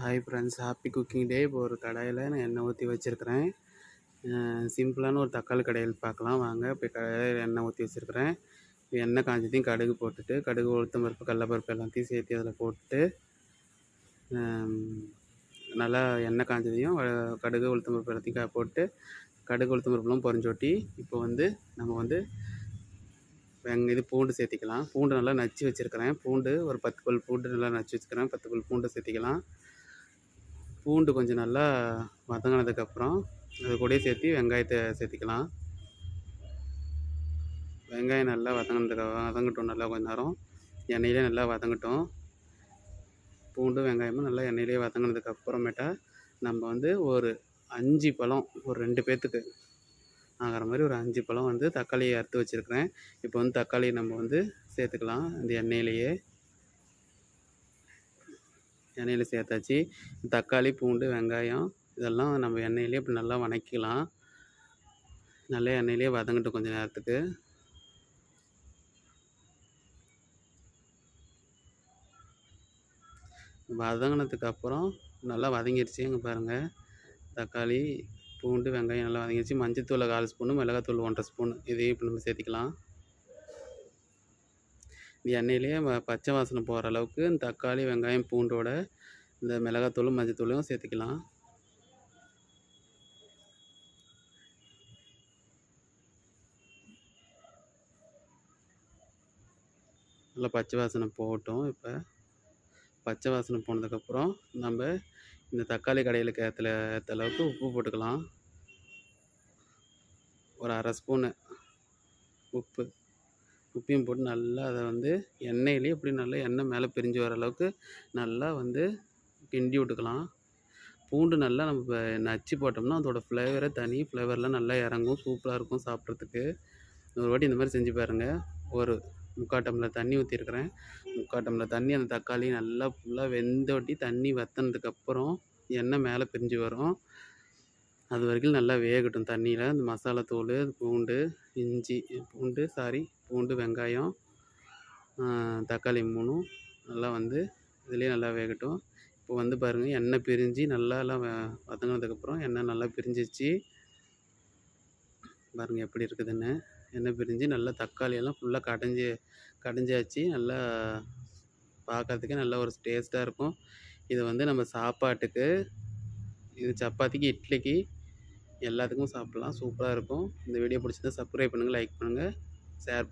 Hi friends happy cooking day இப்போ ஒரு கடையில் நான் எண்ணெய் ஊற்றி வச்சுருக்கிறேன். சிம்பிளான ஒரு தக்காளி கடையில் பார்க்கலாம். வாங்க இப்போ கடையில் எண்ணெய் ஊற்றி வச்சுருக்கிறேன். எண்ணெய் காஞ்சதையும் கடுகு போட்டுட்டு கடுகு உளுத்தம் பருப்பு கடலப்பருப்பு எல்லாத்தையும் சேர்த்து அதில் போட்டு நல்லா எண்ணெய் காஞ்சதையும் கடுகு உளுத்தம் பருப்பு எல்லாத்தையும் போட்டு கடுகு உளுத்தம் பருப்புலாம் பொரிஞ்சோட்டி இப்போ வந்து நம்ம வந்து வெங்க இது பூண்டு சேர்த்திக்கலாம். பூண்டு நல்லா நச்சு வச்சுருக்கிறேன். பூண்டு ஒரு பத்து பல் பூண்டு நல்லா நச்சு வச்சுக்கிறேன் பத்து பல் பூண்டு சேர்த்திக்கலாம். பூண்டு கொஞ்சம் நல்லா வதங்கினதுக்கப்புறம் அது கூட சேர்த்து வெங்காயத்தை சேர்த்திக்கலாம். வெங்காயம் நல்லா வதங்கினதுக்கு வதங்கட்டும் நல்லா கொஞ்ச நேரம். எண்ணெயிலே நல்லா வதங்கட்டும். பூண்டு வெங்காயமும் நல்லா எண்ணெயிலே வதங்கினதுக்கு அப்புறமேட்டா நம்ம வந்து ஒரு அஞ்சு பழம் ஒரு ரெண்டு பேர்த்துக்கு ஆகிற மாதிரி ஒரு அஞ்சு பழம் வந்து தக்காளியை அறுத்து வச்சுருக்கிறேன். இப்போ வந்து தக்காளி நம்ம வந்து சேர்த்துக்கலாம். இந்த எண்ணெயிலேயே எண்ணெயில் சேர்த்தாச்சு. தக்காளி பூண்டு வெங்காயம் இதெல்லாம் நம்ம எண்ணெயிலே இப்படி நல்லா வதக்கிக்கலாம் நல்லா எண்ணெயிலே வதங்கட்டும் கொஞ்சம் நேரத்துக்கு. வதங்கினதுக்கு அப்புறம் நல்லா வதங்கிடுச்சு எங்கே பாருங்கள் தக்காளி பூண்டு வெங்காயம் நல்லா வதங்கிருச்சு. மஞ்சத்தூள் கால் ஸ்பூனு மிளகாத்தூள் ஒன்றரை ஸ்பூன். இதையும் இப்போ நம்ம சேர்த்திக்கலாம். எண்ணெயிலேயே பச்சை வாசனை போகிற அளவுக்கு இந்த தக்காளி வெங்காயம் பூண்டோட இந்த மிளகாத்தூளும் மஞ்சத்தூளும் சேர்த்துக்கலாம். நல்லா பச்சை வாசனை போகட்டும் இப்போ. பச்சை வாசனை போனதுக்கப்புறம் நம்ம இந்த தக்காளி கடையில் ஏற்றுல ஏற்ற அளவுக்கு உப்பு போட்டுக்கலாம். ஒரு அரை ஸ்பூனு உப்பு. உப்பையும் போட்டு நல்லா அதை வந்து எண்ணெயிலே இப்படி நல்லா எண்ணெய் மேலே பிரிஞ்சு வர அளவுக்கு நல்லா வந்து கிண்டி விட்டுக்கலாம். பூண்டு நல்லா நம்ம நச்சு போட்டோம்னா அதோட ஃப்ளேவரே தனி ஃப்ளேவர்லாம் நல்லா இறங்கும் சூப்பராக இருக்கும் சாப்பிட்றதுக்கு. ஒரு வாட்டி இந்த மாதிரி செஞ்சு பாருங்கள் ஒரு முக்கால் டம்ளர் தண்ணி ஊற்றிருக்கிறேன் முக்கால் டம்ளர் தண்ணி அந்த தக்காளி நல்லா ஃபுல்லாக வெந்தோட்டி தண்ணி வத்தினதுக்கப்புறம் எண்ணெய் மேலே பிரிஞ்சு வரும். அது வரைக்கும் நல்லா வேகட்டும். தண்ணியில் இந்த மசாலா தூள் பூண்டு இஞ்சி பூண்டு சாரி பூண்டு வெங்காயம் தக்காளி மூணும் நல்லா வந்து இதுலேயே நல்லா வேகட்டும். இப்போ வந்து பாருங்கள் எண்ணெய் பிரிஞ்சு நல்லாலாம் வ- வதங்கினதுக்கப்புறம் எண்ணெய் நல்லா பிரிஞ்சிச்சு. பாருங்கள் எப்படி இருக்குதுன்னு. எண்ணெய் பிரிஞ்சு நல்லா தக்காளியெல்லாம் ஃபுல்லாக கடைஞ்சி கடைஞ்சாச்சு. நல்லா பார்க்கறதுக்கே நல்லா ஒரு டேஸ்ட்டாக இருக்கும். இது வந்து நம்ம சாப்பாட்டுக்கு இது சப்பாத்திக்கு இட்லிக்கு எல்லாத்துக்கும் சாப்பிட்லாம். சூப்பராக இருக்கும். இந்த வீடியோ பிடிச்சிருந்தா சப்ஸ்கிரைப் பண்ணுங்கள் லைக் பண்ணுங்கள் ஷேர்